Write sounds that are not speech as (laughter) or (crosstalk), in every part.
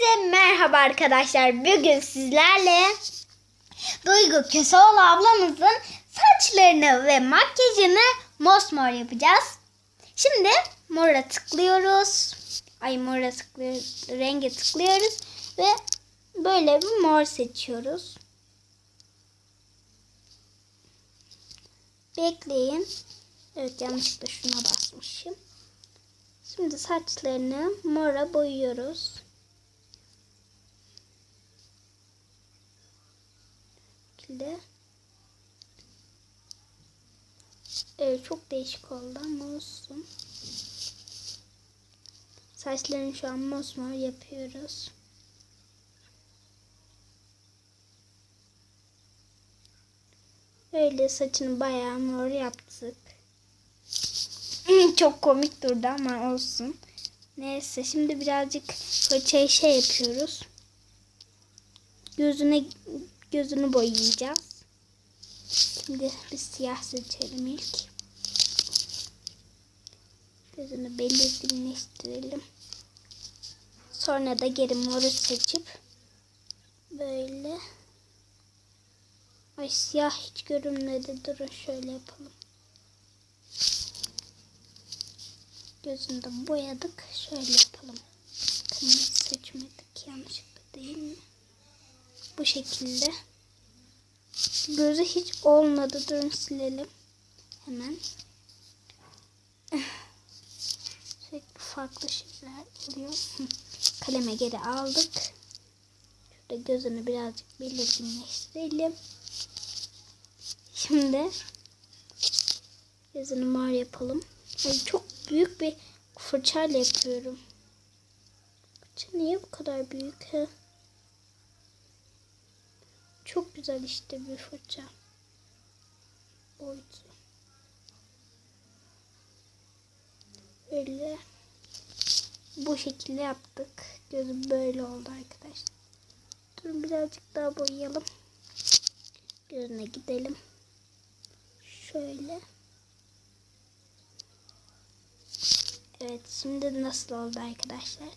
Hepinize merhaba arkadaşlar. Bugün sizlerle Duygu Köseoğlu ablamızın saçlarını ve makyajını mosmor yapacağız. Şimdi mora tıklıyoruz. Ay mora tıklıyoruz. Renge tıklıyoruz ve böyle bir mor seçiyoruz. Bekleyin. Evet yanlışlıkla şuna basmışım. Şimdi saçlarını mora boyuyoruz. Şekilde. Evet çok değişik oldu ama olsun. Saçlarını şu an mosmor yapıyoruz. Öyle saçını bayağı mor yaptık. (clears throat) Çok komik durdu ama olsun. Neyse şimdi birazcık fırçayı şey yapıyoruz. Gözüne gözünü boyayacağız. Şimdi bir siyah seçelim ilk. Gözünü belirginleştirelim. Sonra da geri moru seçip böyle Ay siyah hiç görünmedi. Durun şöyle yapalım. Gözünü de boyadık. Şöyle yapalım. Kırmızı seçmedik. Yanlışlıkla değil mi? Bu şekilde. Gözü hiç olmadı. Durun silelim. Hemen. Sürekli farklı şeyler oluyor. (laughs) Kaleme geri aldık. Şurada gözünü birazcık belirginleştirelim. Şimdi gözünü mor yapalım. Ay çok büyük bir fırçayla yapıyorum. Fırça niye bu kadar büyük? He? Çok güzel işte bir fırça. Boyutu. Öyle. Bu şekilde yaptık. Gözü böyle oldu arkadaşlar. Dur birazcık daha boyayalım. Gözüne gidelim. Şöyle. Evet şimdi nasıl oldu arkadaşlar?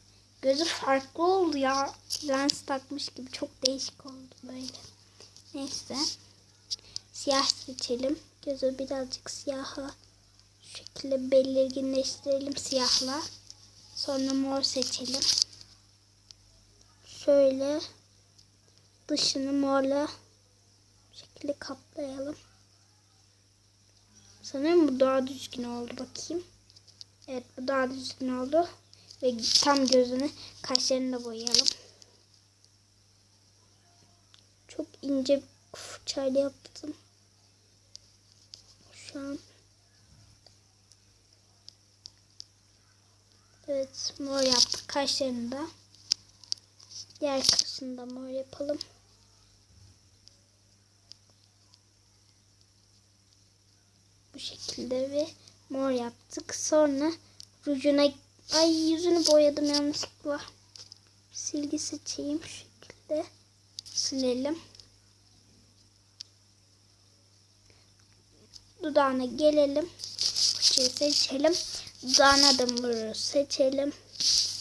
Gözü farklı oldu ya. Lens takmış gibi çok değişik oldu böyle. Neyse. Siyah seçelim. Gözü birazcık siyaha şekilde belirginleştirelim siyahla. Sonra mor seçelim. Şöyle dışını morla şekilde kaplayalım. Sanırım bu daha düzgün oldu bakayım. Evet bu daha düzgün oldu. Ve tam gözünü kaşlarını da boyayalım. Çok ince bir fırçayla yaptım. Şu an. Evet mor yaptık kaşlarını da. Diğer kaşını da mor yapalım. Bu şekilde ve mor yaptık. Sonra rujuna ay yüzünü boyadım yanlışlıkla. Silgi seçeyim şu şekilde. Silelim. Dudağına gelelim. Fırçayı seçelim. Dudağına da moru seçelim.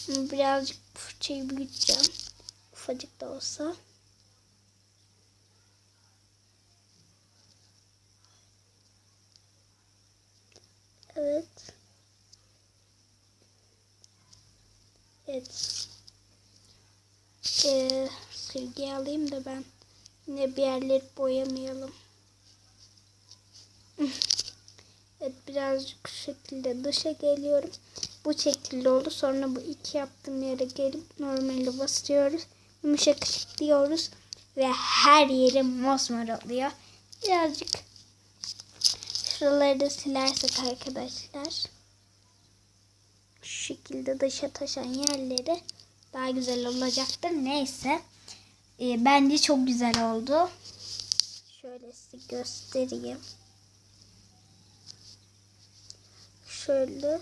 Birazcık fırçayı büyüteceğim. Ufacık da olsa. Evet. Evet. Ee, silgi alayım da ben yine bir yerleri boyamayalım. evet birazcık şu şekilde dışa geliyorum. Bu şekilde oldu. Sonra bu iki yaptığım yere gelip normali basıyoruz. Yumuşak ışık diyoruz. Ve her yeri mosmor oluyor. Birazcık şuraları da silersek arkadaşlar. Şu şekilde dışa taşan yerleri daha güzel olacaktır. Neyse. E, bence çok güzel oldu. Şöyle size göstereyim. Şöyle.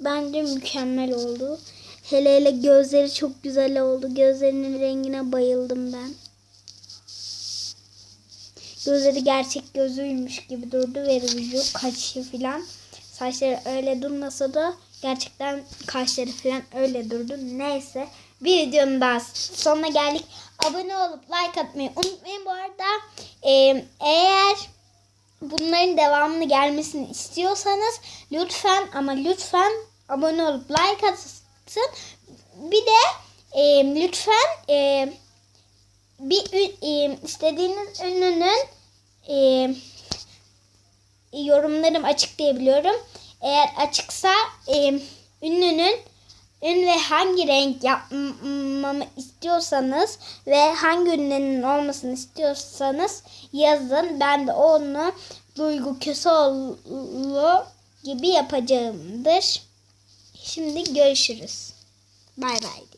Bence mükemmel oldu. Hele hele gözleri çok güzel oldu. Gözlerinin rengine bayıldım ben. Gözleri gerçek gözüymüş gibi durdu ve ruju, kaşı filan. Saçları öyle durmasa da gerçekten kaşları falan öyle durdu. Neyse bir videonun daha sonuna geldik. Abone olup like atmayı unutmayın bu arada. E, eğer bunların devamını gelmesini istiyorsanız lütfen ama lütfen abone olup like atın. Bir de e, lütfen e, bir e, istediğiniz ünlünün e, yorumlarım açık diyebiliyorum. Eğer açıksa e, ünlünün ün ve hangi renk yapmamı istiyorsanız ve hangi ünlünün olmasını istiyorsanız yazın. Ben de onu Duygu Köseoğlu gibi yapacağımdır. Şimdi görüşürüz. Bay bay.